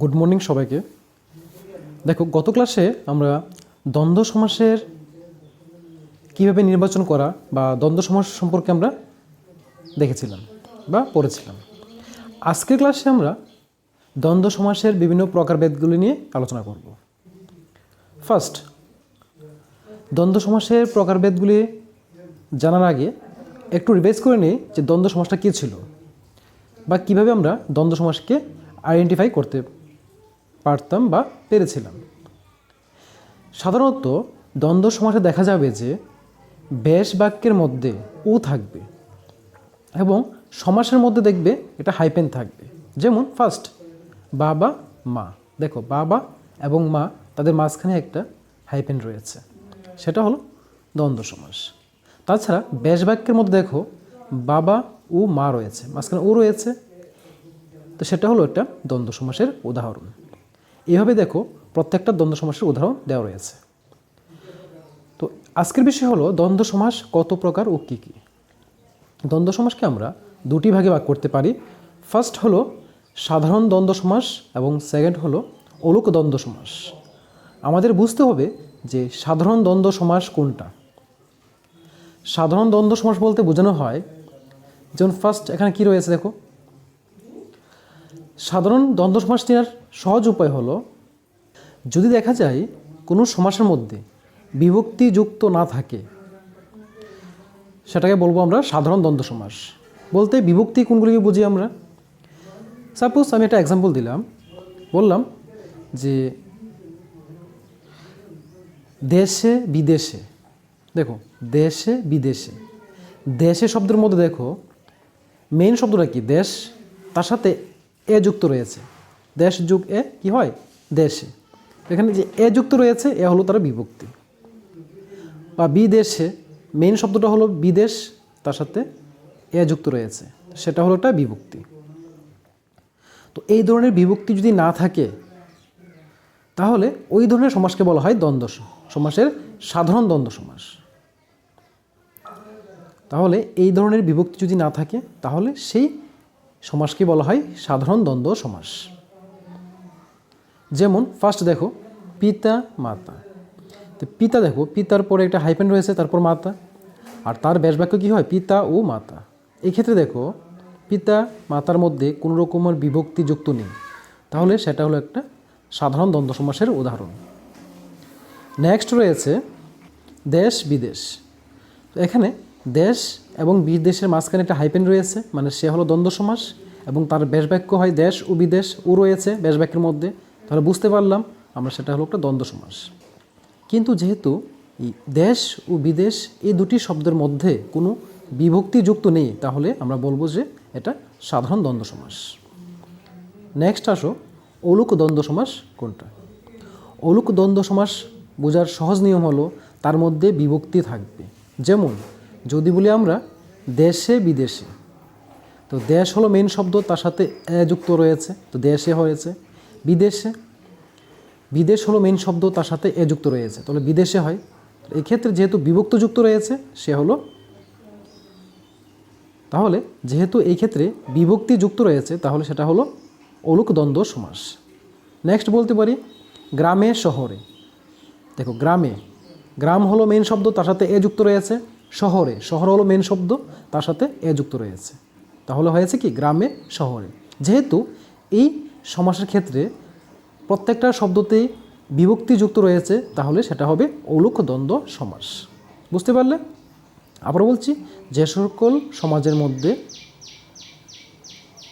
Good morning সবাইকে। দেখো, গত ক্লাসে আমরা দ্বন্দ্ব সমাসের কীভাবে নির্বাচন করা বা দ্বন্দ্ব সমাস সম্পর্কে আমরা দেখেছিলাম বা পড়েছিলাম। আজকের ক্লাসে আমরা দ্বন্দ্ব সমাসের বিভিন্ন প্রকারভেদগুলি নিয়ে আলোচনা করব। ফার্স্ট দ্বন্দ্ব সমাসের প্রকারভেদগুলি জানার আগে একটু রিভাইজ করে নিই যে দ্বন্দ্ব সমাসটা কী ছিল বা কীভাবে আমরা দ্বন্দ্ব সমাসকে আইডেন্টিফাই করতে পারতাম বা পেরেছিলাম। সাধারণত দ্বন্দ্ব সমাসে দেখা যাবে যে বেশ বাক্যের মধ্যে ও থাকবে এবং সমাসের মধ্যে দেখবে এটা হাইপেন থাকবে। যেমন ফার্স্ট, বাবা, মা। দেখো, বাবা এবং মা তাদের মাঝখানে একটা হাইপেন রয়েছে। সেটা হলো দ্বন্দ্ব সমাস। তাছাড়া বেশ বাক্যের মধ্যে দেখো, বাবা ও মা রয়েছে। মাঝখানে ও রয়েছে। তো সেটা হলো একটা দ্বন্দ্ব সমাসের উদাহরণ। এইভাবে দেখো প্রত্যেকটা দ্বন্দ্ব সমাসের উদাহরণ দেওয়া রয়েছে। তো আজকের বিষয় হলো দ্বন্দ্ব সমাস কত প্রকার ও কী কী? দ্বন্দ্ব সমাসকে আমরা দুটি ভাগে ভাগ করতে পারি। ফার্স্ট হলো সাধারণ দ্বন্দ্ব সমাস এবং সেকেন্ড হলো অলোক দ্বন্দ্ব সমাস। আমাদের বুঝতে হবে যে সাধারণ দ্বন্দ্ব সমাস কোনটা? সাধারণ দ্বন্দ্ব সমাস বলতে বোঝানো হয়, যেমন ফার্স্ট এখানে কি রয়েছে দেখো? সাধারণ দ্বন্দ্ব সমাস চেনার সহজ উপায় হলো, যদি দেখা যায় কোনো সমাসের মধ্যে বিভক্তি যুক্ত না থাকে, সেটাকে বলব আমরা সাধারণ দ্বন্দ্ব সমাস। বলতে বিভক্তি কোনগুলিকে বুঝি আমরা? সাপোজ আমি একটা এক্সাম্পল দিলাম। বললাম যে দেশে বিদেশে, দেখো, দেশে বিদেশে, দেশে শব্দের মধ্যে দেখো মেইন শব্দটা কি? দেশ, তার সাথে এ যুক্ত রয়েছে। দেশ যুগ এ কি হয়? দেশে। এখানে যে এ যুক্ত রয়েছে, এ হলো তার বিভক্তি। বা বিদেশে মেইন শব্দটা হলো বিদেশ, তার সাথে এ যুক্ত রয়েছে। সেটা হলো একটা বিভক্তি। তো এই ধরনের বিভক্তি যদি না থাকে, তাহলে ওই ধরনের সমাসকে বলা হয় দ্বন্দ্ব সমাসের সাধারণ দ্বন্দ্ব সমাস তাহলে এই ধরনের বিভক্তি যদি না থাকে, তাহলে সেই সমাসকে বলা হয়? সাধারণ দ্বন্দ্ব সমাস। যেমন ফার্স্ট দেখো, পিতা, মাতা। তো পিতা দেখো, পিতার পরে একটা হাইপেন রয়েছে, তারপর মাতা। আর তার ব্যাস বাক্য কী হয়? পিতা ও মাতা। এক্ষেত্রে দেখো, পিতা, মাতার মধ্যে কোনো রকমের বিভক্তি যুক্ত নেই। তাহলে সেটা হলো একটা সাধারণ দ্বন্দ্ব সমাসের উদাহরণ। নেক্সট রয়েছে দেশ বিদেশ এখানে দেশ এবং বিদেশের মাঝখানে একটা হাইপেন রয়েছে মানে সে হলো দ্বন্দ্ব সমাস এবং তার বেশ বাক্য হয় দেশ ও বিদেশ, ও রয়েছে বেশ বাক্যের মধ্যে। তাহলে বুঝতে পারলাম আমরা সেটা হলো একটা দ্বন্দ্ব সমাস। কিন্তু যেহেতু দেশ ও বিদেশ এই দুটি শব্দের মধ্যে কোনো বিভক্তি যুক্ত নেই, তাহলে আমরা বলব যে এটা সাধারণ দ্বন্দ্ব সমাস। নেক্সট আসো, অলুক দ্বন্দ্ব সমাস কোনটা? অলুক দ্বন্দ্ব সমাস বোঝার সহজ নিয়ম হলো তার মধ্যে বিভক্তি থাকবে। যেমন যদি বলি আমরা, দেশে বিদেশে। তো দেশ হলো মেন শব্দ, তার সাথে যুক্ত রয়েছে, তো দেশে হয়েছে। বিদেশে, বিদেশ হলো মেন শব্দ, তার সাথে এ যুক্ত রয়েছে। তাহলে বিদেশে হয়। এক্ষেত্রে যেহেতু বিভক্ত যুক্ত রয়েছে, সে হলো তাহলে যেহেতু এই ক্ষেত্রে বিভক্তি যুক্ত রয়েছে, তাহলে সেটা হলো অলুক দ্বন্দ্ব সমাস। নেক্সট বলতে পারি, গ্রামে, শহরে। দেখো, গ্রামে। গ্রাম হলো মেন শব্দ, তার সাথে এ যুক্ত রয়েছে। শহরে, শহর হলো মেন শব্দ, তার সাথে এ যুক্ত রয়েছে। তাহলে হয়েছে কি? গ্রামে, শহরে। যেহেতু এই সমাসের ক্ষেত্রে প্রত্যেকটা শব্দতেই বিভক্তি যুক্ত রয়েছে, তাহলে সেটা হবে অলুক দ্বন্দ্ব সমাস। বুঝতে পারলে? আবার বলছি, যে সকল সমাজের মধ্যে,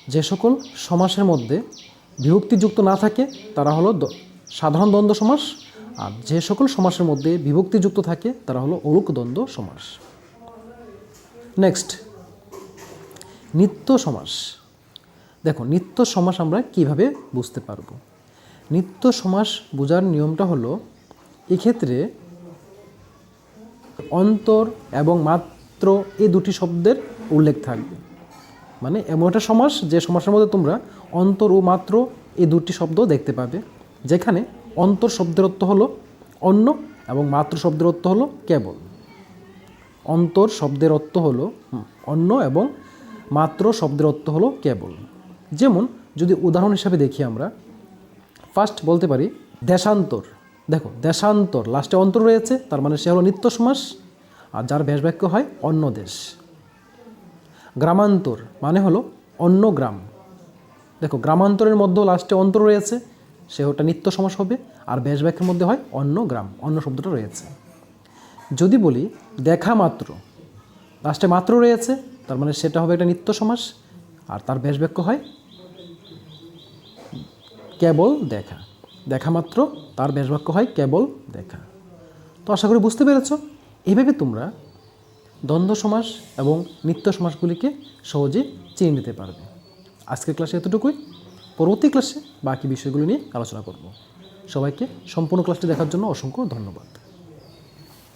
যে সকল সমাসের মধ্যে বিভক্তিযুক্ত না থাকে, তারা হলো সাধারণ দ্বন্দ্ব সমাস, আর যে সকল সমাসের মধ্যে বিভক্তিযুক্ত থাকে, তারা হলো অলুক দ্বন্দ্ব সমাস। নেক্সট নিত্য সমাস দেখো নিত্য সমাস আমরা কীভাবে বুঝতে পারব? নিত্য সমাস বোঝার নিয়মটা হলো, এক্ষেত্রে অন্তর এবং মাত্র এই দুটি শব্দের উল্লেখ থাকবে। মানে এমন একটা সমাস, যে সমাসের মধ্যে তোমরা অন্তর ও মাত্র এই দুটি শব্দ দেখতে পাবে, যেখানে অন্তর শব্দের অর্থ হলো অন্য এবং মাত্র শব্দের অর্থ হলো কেবল। অন্তর শব্দের অর্থ হলো অন্য এবং মাত্র শব্দের অর্থ হলো কেবল। যেমন, যদি উদাহরণ হিসাবে দেখি আমরা ফার্স্ট বলতে পারি দেশান্তর। দেখো, দেশান্তর লাস্টে অন্তর রয়েছে, তার মানে সে হলো নিত্য সমাস, আর যার ব্যাস বাক্য হয় অন্য দেশ। গ্রামান্তর মানে হলো অন্য গ্রাম। দেখো, গ্রামান্তরের মধ্যে লাস্টে অন্তর রয়েছে সে ওটা নিত্য সমাস হবে, আর ব্যাস বাক্যের মধ্যে হয় অন্য গ্রাম, অন্য শব্দটা রয়েছে। যদি বলি দেখা মাত্র, লাস্টে মাত্র রয়েছে, তার মানে সেটা হবে একটা নিত্য সমাস, আর তার ব্যাস বাক্য হয় কেবল দেখা। দেখা মাত্র, তার ব্যাস বাক্য হয় কেবল দেখা। তো আশা করি বুঝতে পেরেছ, এইভাবে তোমরা দ্বন্দ্ব সমাস এবং নিত্য সমাসগুলিকে সহজে চিনে নিতে পারবে। আজকের ক্লাসে এতটুকুই। পরবর্তী ক্লাসে বাকি বিষয়গুলো নিয়ে আলোচনা করব। সবাইকে সম্পূর্ণ ক্লাসটি দেখার জন্য অসংখ্য ধন্যবাদ।